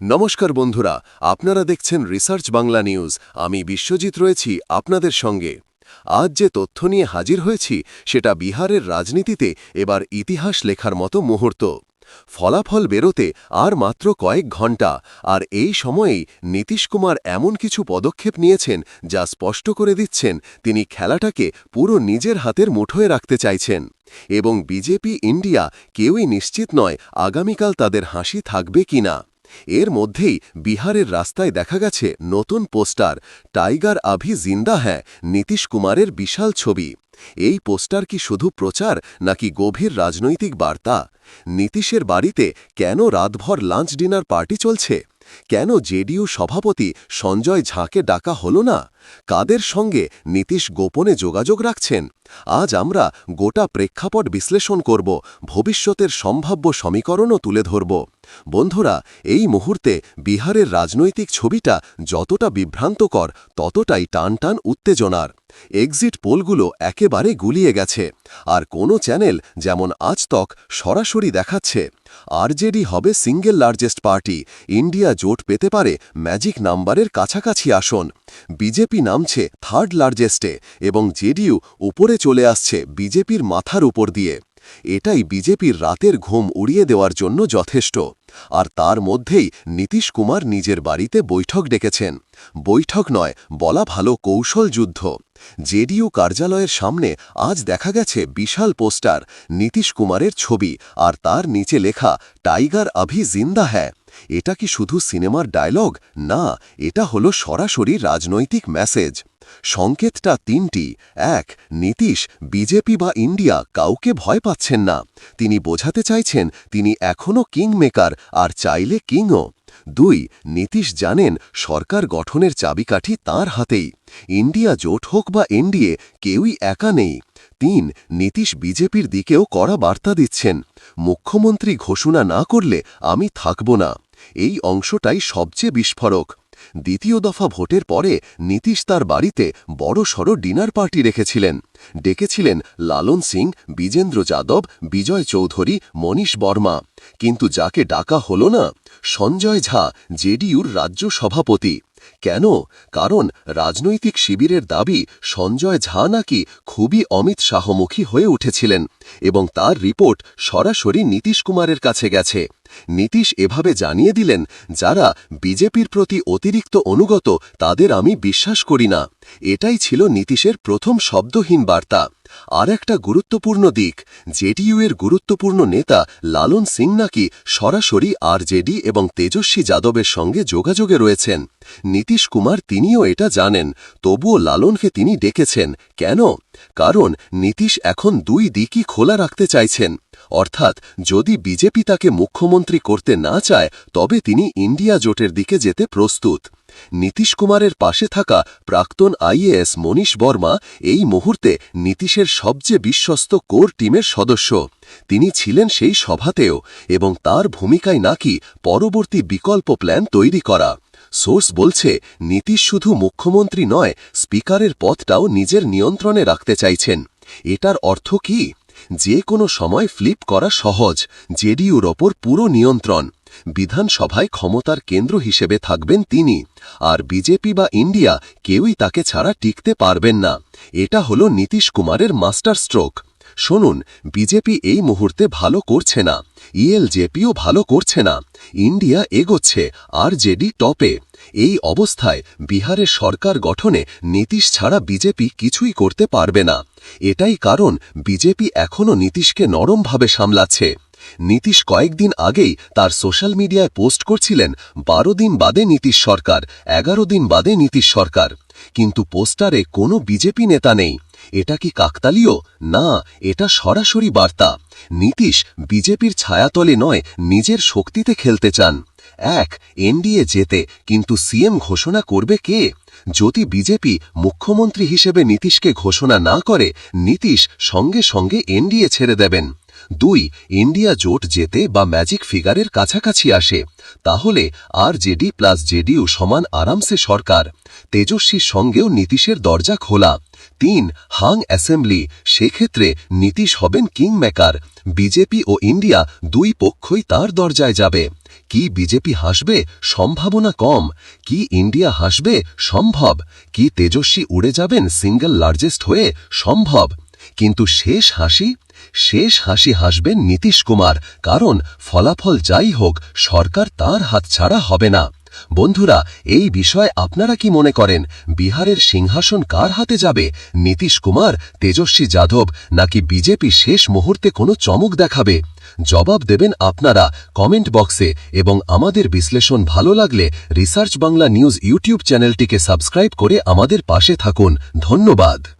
নমস্কার বন্ধুরা, আপনারা দেখছেন রিসার্চ বাংলা নিউজ। আমি বিশ্বজিৎ রয়েছি আপনাদের সঙ্গে। আজ যে তথ্য নিয়ে হাজির হয়েছি, সেটা বিহারের রাজনীতিতে এবার ইতিহাস লেখার মতো মুহূর্ত। ফলাফল বেরোতে আর মাত্র কয়েক ঘণ্টা, আর এই সময়েই নীতিশ কুমার এমন কিছু পদক্ষেপ নিয়েছেন যা স্পষ্ট করে দিচ্ছেন তিনি খেলাটাকে পুরো নিজের হাতের মুঠোয় রাখতে চাইছেন। এবং বিজেপি ইন্ডিয়া কেউই নিশ্চিত নয় আগামীকাল তাদের হাসি থাকবে কিনা। এর মধ্যেই বিহারের রাস্তায় দেখা গেছে নতুন পোস্টার, টাইগার আভি জিন্দা হ্যাঁ নীতিশ কুমারের বিশাল ছবি। এই পোস্টার কি শুধু প্রচার নাকি গভীর রাজনৈতিক বার্তা? নীতিশের বাড়িতে কেন রাতভর লাঞ্চ ডিনার পার্টি চলছে? কেন জেডিইউ সভাপতি সঞ্জয় ঝাঁকে ডাকা হল না? কাদের সঙ্গে নীতিশ গোপনে যোগাযোগ রাখছেন? আজ আমরা গোটা প্রেক্ষাপট বিশ্লেষণ করব, ভবিষ্যতের সম্ভাব্য সমীকরণও তুলে ধরব। বন্ধুরা, এই মুহূর্তে বিহারের রাজনৈতিক ছবিটা যতটা বিভ্রান্তকর, ততটাই টানটান উত্তেজনার। এক্সিট পোলগুলো একেবারে গুলিয়ে গেছে। আর কোনো চ্যানেল যেমন আজতক সরাসরি দেখাচ্ছে। আরজেডি হবে সিঙ্গেল লার্জেস্ট পার্টি। ইন্ডিয়া জোট পেতে পারে ম্যাজিক নাম্বারের কাছাকাছি আসন। বিজেপি নামছে থার্ড লার্জেস্টে এবং জেডিইউ উপরে চলে আসছে বিজেপির মাথার উপর দিয়ে। এটাই বিজেপির রাতের ঘুম উড়িয়ে দেওয়ার জন্য যথেষ্ট। আর তার মধ্যেই নীতিশ কুমার নিজের বাড়িতে বৈঠক ডেকেছেন। বৈঠক নয়, বলা ভালো কৌশল যুদ্ধ। জেডিইউ কার্যালয়ের সামনে আজ দেখা গেছে বিশাল পোস্টার, নীতিশ কুমারের ছবি আর তার নিচে লেখা, টাইগার আভি জিন্দা হ্যাঁ এটা কি শুধু সিনেমার ডায়লগ? না, এটা হলো সরাসরি রাজনৈতিক মেসেজ। সংকেতটা তিনটি। এক, নীতিশ, বিজেপি বা ইন্ডিয়া কাউকে ভয় পাচ্ছেন না। তিনি বোঝাতে চাইছেন তিনি এখনও কিং মেকার আর চাইলে কিংও। দুই, নীতিশ জানেন সরকার গঠনের চাবিকাঠি তার হাতেই। ইন্ডিয়া জোট হোক বা এনডিএ, কেউই একা নেই। তিন, নীতিশ বিজেপির দিকেও কড়া বার্তা দিচ্ছেন। মুখ্যমন্ত্রী ঘোষণা না করলে আমি থাকব না। এই অংশটাই সবচেয়ে বিস্ফোরক। দ্বিতীয় দফা ভোটের পরে নীতিশ তার বাড়িতে বড়সড় ডিনার পার্টি রেখেছিলেন। ডেকেছিলেন লালন সিং, বিজেন্দ্র যাদব, বিজয় চৌধুরী মনীষ বর্মা। কিন্তু যাকে ডাকা হল না, সঞ্জয় ঝা, জেডিইউর রাজ্য সভাপতি। কেন? কারণ রাজনৈতিক শিবিরের দাবি সঞ্জয় ঝা নাকি খুবই অমিত শাহমুখী হয়ে উঠেছিলেন এবং তার রিপোর্ট সরাসরি নীতিশ কুমারের কাছে গেছে। নীতিশ এভাবে জানিয়ে দিলেন, যারা বিজেপির প্রতি অতিরিক্ত অনুগত, তাদের আমি বিশ্বাস করি না। এটাই ছিল নীতিশের প্রথম শব্দহীন বার্তা। আর একটা গুরুত্বপূর্ণ দিক, জেডিইউ এর গুরুত্বপূর্ণ নেতা লালন সিং নাকি সরাসরি আরজেডি এবং তেজস্বী যাদবের সঙ্গে যোগাযোগে রয়েছেন। নীতিশ কুমার তিনিও এটা জানেন, তবুও লালনকে তিনি ডেকেছেন। কেন? কারণ নীতিশ এখন দুই দিকই খোলা রাখতে চাইছেন। অর্থাৎ, যদি বিজেপি তাকে মুখ্যমন্ত্রী করতে না চায়, তবে তিনি ইন্ডিয়া জোটের দিকে যেতে প্রস্তুত। নীতিশ কুমারের পাশে থাকা প্রাক্তন আইএএস মনীষ বর্মা এই মুহূর্তে নীতিশের সবচেয়ে বিশ্বস্ত কোর টিমের সদস্য। তিনি ছিলেন সেই সভাতেও এবং তার ভূমিকায় নাকি পরবর্তী বিকল্প প্ল্যান তৈরি করা। সোর্স বলছে, নীতিশ শুধু মুখ্যমন্ত্রী নয়, স্পিকারের পদটাও নিজের নিয়ন্ত্রণে রাখতে চাইছেন। এটার অর্থ কি? যে কোনো সময় ফ্লিপ করা সহজ জেডিউর ওপর পুরো নিয়ন্ত্রণ। বিধানসভায় ক্ষমতার কেন্দ্র হিসেবে থাকবেন তিনি, আর বিজেপি বা ইন্ডিয়া কেউই তাকে ছাড়া টিকতে পারবেন না। এটা হল নীতিশ কুমারের মাস্টার স্ট্রোক শুনুন, বিজেপি এই মুহূর্তে ভালো করছে না, ইএলজেপিও ভালো করছে না, ইন্ডিয়া এগোচ্ছে আর জেডি টপে। এই অবস্থায় বিহারের সরকার গঠনে নীতিশ ছাড়া বিজেপি কিছুই করতে পারবে না। এটাই কারণ বিজেপি এখনও নীতিশকে নরমভাবে সামলাচ্ছে। নীতিশ কয়েকদিন আগেই তার সোশ্যাল মিডিয়ায় পোস্ট করছিলেন, বারো দিন বাদে নীতিশ সরকার, এগারো দিন বাদে নীতিশ সরকার। কিন্তু পোস্টারে কোনো বিজেপি নেতা নেই। এটা কি কাকতালীয়? না, এটা সরাসরি বার্তা। নীতিশ বিজেপির ছায়াতলে নয়, নিজের শক্তিতে খেলতে চান। এক, এনডিএ যেতে কিন্তু সিএম ঘোষণা করবে কে? যদি বিজেপি মুখ্যমন্ত্রী হিসেবে নীতিশকে ঘোষণা না করে, নীতিশ সঙ্গে সঙ্গে এনডিএ ছেড়ে দেবেন। দুই, ইন্ডিয়া জোট যেতে বা ম্যাজিক ফিগারের কাছাকাছি আসে। তাহলে আর জেডি প্লাস জেডিও সমান আরামসে সরকার। তেজস্বীর সঙ্গেও নীতিশের দরজা খোলা। তিন, হাং অ্যাসেম্বলি, সেক্ষেত্রে নীতিশ হবেন কিং মেকার বিজেপি ও ইন্ডিয়া দুই পক্ষই তার দরজায় যাবে। কি বিজেপি হাসবে? সম্ভাবনা কম। কি ইন্ডিয়া হাসবে? সম্ভব। কি তেজস্বী উড়ে যাবেন সিঙ্গল লার্জেস্ট হয়ে? সম্ভব। কিন্তু শেষ হাসি? শেষ হাসি হাসবেন নীতিশ কুমার, কারণ ফলাফল যাই হোক, সরকার তার হাত ছাড়া হবে না। বন্ধুরা, এই বিষয়ে আপনারা কি মনে করেন? বিহারের সিংহাসন কার হাতে যাবে? নীতিশ কুমার, তেজস্বী যাদব, নাকি বিজেপি শেষ মুহূর্তে কোনো চমক দেখাবে? জবাব দেবেন আপনারা কমেন্ট বক্সে, এবং আমাদের বিশ্লেষণ ভালো লাগলে রিসার্চ বাংলা নিউজ ইউটিউব চ্যানেলটিকে সাবস্ক্রাইব করে আমাদের পাশে থাকুন। ধন্যবাদ।